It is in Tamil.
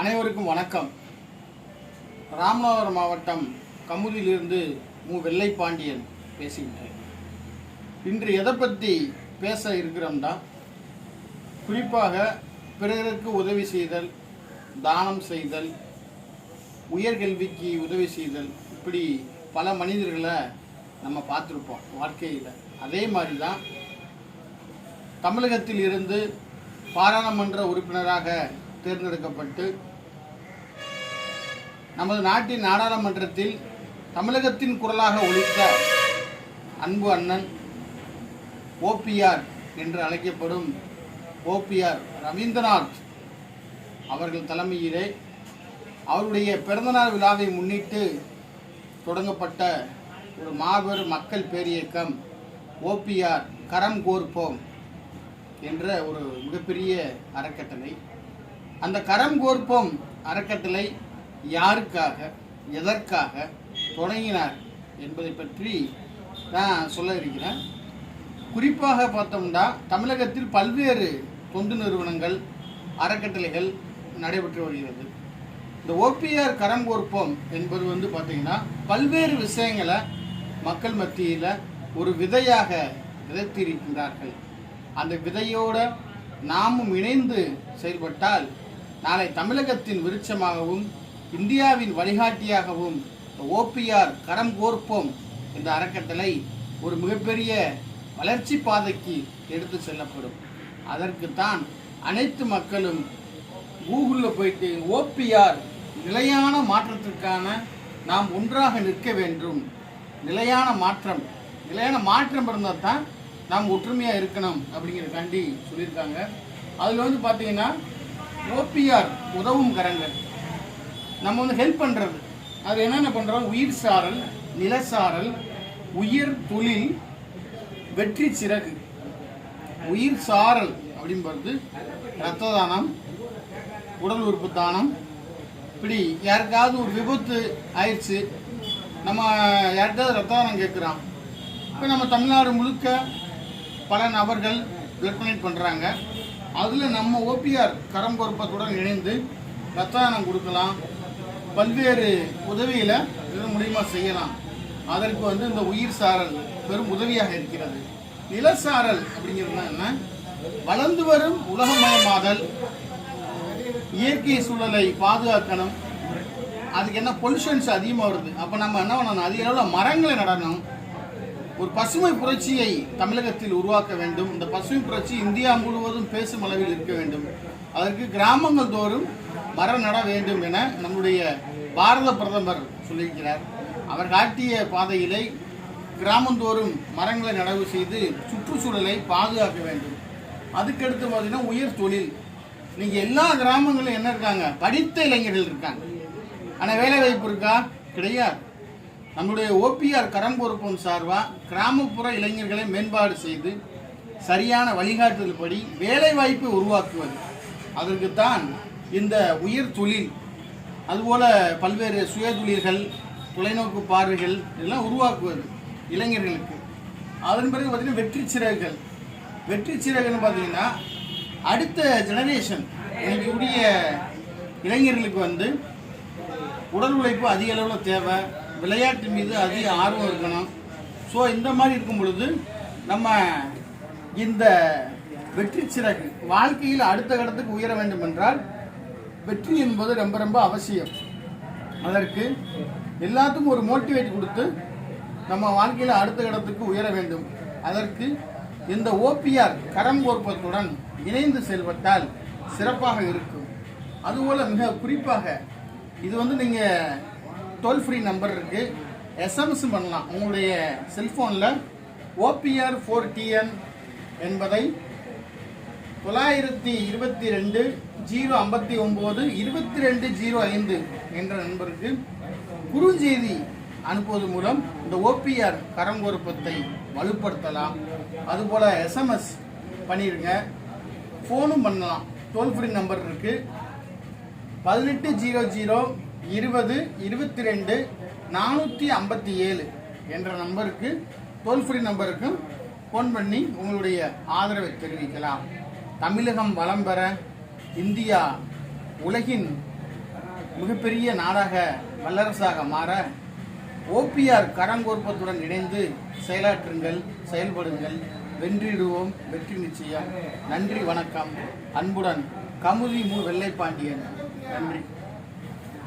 அனைவருக்கும் வணக்கம். ராமநாதபுரம் மாவட்டம் கமுதியிலிருந்து மு. வெள்ளைப்பாண்டியன் பேசுகின்றேன். இன்று எதை பற்றி பேச இருக்கிறோம்னா குறிப்பாக பிறருக்கு உதவி செய்தல் தானம் செய்தல் உயர்கல்விக்கு உதவி செய்தல் இப்படி பல மனிதர்களை நம்ம பார்த்துருப்போம் வாழ்க்கையில். அதே மாதிரி தான் தமிழகத்தில் இருந்து பாராளுமன்ற உறுப்பினராக தேர்ந்தெடுக்கப்பட்டு நமது நாட்டின் நாடாளுமன்றத்தில் தமிழகத்தின் குரலாக ஒழித்த அன்பு அண்ணன் ஓபிஆர் என்று அழைக்கப்படும் ஓபிஆர் ரவீந்திரநாத் அவர்கள் தலைமையிலே அவருடைய பிறந்தநாள் விழாவை முன்னிட்டு தொடங்கப்பட்ட ஒரு மாபெரும் மக்கள் பேரியக்கம் ஓபிஆர் கரம் கோர்ப்போம். என்ற ஒரு மிகப்பெரிய அறக்கட்டளை. அந்த கரம் கோர்ப்போம் அறக்கட்டளை யாருக்காக எதற்காக தொடங்கினார் என்பதை பற்றி நான் சொல்ல இருக்கிறேன். குறிப்பாக பார்த்தோம்னா தமிழகத்தில் பல்வேறு தொண்டு நிறுவனங்கள் அறக்கட்டளைகள் நடைபெற்று வருகிறது. இந்த ஓபிஆர் கரம் கோர்ப்போம் என்பது வந்து பார்த்திங்கன்னா பல்வேறு விஷயங்களை மக்கள் மத்தியில் ஒரு விதையாக விதைத்திருக்கின்றார்கள். அந்த விதையோட நாமும் இணைந்து செயல்பட்டால் நாளை தமிழகத்தின் விருட்சமாகவும் இந்தியாவின் வழிகாட்டியாகவும் ஓபிஆர் கரம் கோர்ப்போம் இந்த அறக்கட்டளை ஒரு மிகப்பெரிய வளர்ச்சி பாதைக்கு எடுத்து செல்லப்படும். அதற்குத்தான் அனைத்து மக்களும் கூகுளில் போயிட்டு ஓபிஆர் நிலையான மாற்றத்திற்கான நாம் ஒன்றாக நிற்க வேண்டும். நிலையான மாற்றம் நிலையான மாற்றம் இருந்தால் தான் நாம் ஒற்றுமையாக இருக்கணும் அப்படிங்கிறதுக்காண்டி சொல்லியிருக்காங்க. அதில் வந்து பார்த்தீங்கன்னா ஓபிஆர் உதவும் கரங்கள். நம்ம வந்து ஹெல்ப் பண்ணுறது அது என்னென்ன பண்ணுறோம் உயிர் சாரல் நிலசாரல் உயிர் தொழில் வெற்றி சிறகு. உயிர் சாரல் அப்படின்றது ரத்த தானம் உடல் உறுப்பு தானம். இப்படி யாருக்காவது ஒரு விபத்து ஆயிடுச்சு நம்ம யார்கிட்டயாவது ரத்த தானம் கேட்குறான். இப்போ நம்ம தமிழ்நாடு முழுக்க பல நபர்கள் பிளட் டொனேட் பண்ணுறாங்க அதில் நம்ம ஓபிஆர் கரம்பொறுப்பத்துடன் இணைந்து ரத்த தானம் கொடுக்கலாம். பல்வேறு உதவியில் இதன் மூலியமாக செய்யலாம். அதற்கு வந்து இந்த உயிர் சாரல் பெரும் உதவியாக இருக்கிறது. நிலசாரல் அப்படிங்கிறது என்ன? வளர்ந்து வரும் உலகமயமாதல் இயற்கை சூழலை பாதுகாக்கணும். அதுக்கு என்ன பொல்யூஷன்ஸ் அதிகமாக வருது. அப்போ நம்ம என்ன பண்ணணும்? அதிக அளவில் மரங்களை நடணும். ஒரு பசுமை புரட்சியை தமிழகத்தில் உருவாக்க வேண்டும். இந்த பசுமை புரட்சி இந்தியா முழுவதும் பேசும் அளவில் இருக்க வேண்டும். அதற்கு கிராமங்கள் தோறும் மரம் நட வேண்டும் என நம்முடைய பாரத பிரதமர் சொல்லியிருக்கிறார். அவர் காட்டிய பாதையிலே கிராமந்தோறும் மரங்களை நடவு செய்து சுற்றுச்சூழலை பாதுகாக்க வேண்டும். அதுக்கடுத்து பார்த்தீங்கன்னா உயர் தொழில். நீங்கள் எல்லா கிராமங்களும் என்ன இருக்காங்க? படித்த இளைஞர்கள் இருக்காங்க. ஆனால் வேலை வாய்ப்பு இருக்கா? கிடையாது. நம்முடைய ஓபிஆர் கரம்பொறுப்பம் சார்பாக கிராமப்புற இளைஞர்களை மேம்பாடு செய்து சரியான வழிகாட்டுதல் படி உருவாக்குவது. அதற்குத்தான் இந்த உயிர் தொழில் அதுபோல் பல்வேறு சுயதொழில்கள் தொலைநோக்கு பார்வைகள் இதெல்லாம் உருவாக்குவது இளைஞர்களுக்கு. அதன் பிறகு பார்த்தீங்கன்னா வெற்றி சிறகுகள். வெற்றி சிறகுன்னு பார்த்தீங்கன்னா அடுத்த ஜெனரேஷன் இன்னைக்குரிய இளைஞர்களுக்கு வந்து உடல் உழைப்பு அதிக அளவில் தேவை. விளையாட்டு மீது அதிக ஆர்வம் இருக்கணும். ஸோ இந்த மாதிரி இருக்கும் பொழுது நம்ம இந்த வெற்றி சிறகு வாழ்க்கையில் அடுத்த கட்டத்துக்கு உயர வேண்டும் என்றால் வெற்றி என்பது ரொம்ப ரொம்ப அவசியம். அதற்கு எல்லாத்துக்கும் ஒரு மோட்டிவேட் கொடுத்து நம்ம வாழ்க்கையில் அடுத்த இடத்துக்கு உயர வேண்டும். அதற்கு இந்த ஓபிஆர் கரம் கோர்ப்பத்துடன் இணைந்து செயல்பட்டால் சிறப்பாக இருக்கும். அதுபோல் மிக குறிப்பாக இது வந்து நீங்கள் டோல் ஃப்ரீ நம்பர் இருக்குது எஸ்எம்எஸ் பண்ணலாம். உங்களுடைய செல்ஃபோனில் ஓபிஆர் ஃபோர் டிஎன் என்பதை தொள்ளாயிரத்தி இருபத்தி ரெண்டு ஜீரோ ஐம்பத்தி ஒம்பது இருபத்தி ரெண்டு ஜீரோ ஐந்து என்ற நண்பருக்கு குறுஞ்செய்தி அனுப்புவது மூலம் இந்த ஓபிஆர் கரங்கொருப்பத்தை வலுப்படுத்தலாம். அதுபோல் எஸ்எம்எஸ் பண்ணிடுங்க ஃபோனும் பண்ணலாம். டோல் ஃப்ரீ நம்பர் இருக்குது பதினெட்டு ஜீரோ ஜீரோ இருபது இருபத்தி ரெண்டு நானூற்றி ஐம்பத்தி ஏழு என்ற நம்பருக்கு டோல் ஃப்ரீ நம்பருக்கும் ஃபோன் பண்ணி உங்களுடைய ஆதரவை தெரிவிக்கலாம். தமிழகம் வளம் பெற இந்தியா உலகின் மிகப்பெரிய நாடாக வல்லரசாக மாற ஓபிஆர் கரங்கோற்பத்துடன் இணைந்து செயலாற்றுங்கள் செயல்படுங்கள். வென்றிடுவோம் வெற்றி நிச்சயம். நன்றி வணக்கம். அன்புடன் கமுதி மு. வெள்ளைப்பாண்டியன். நன்றி.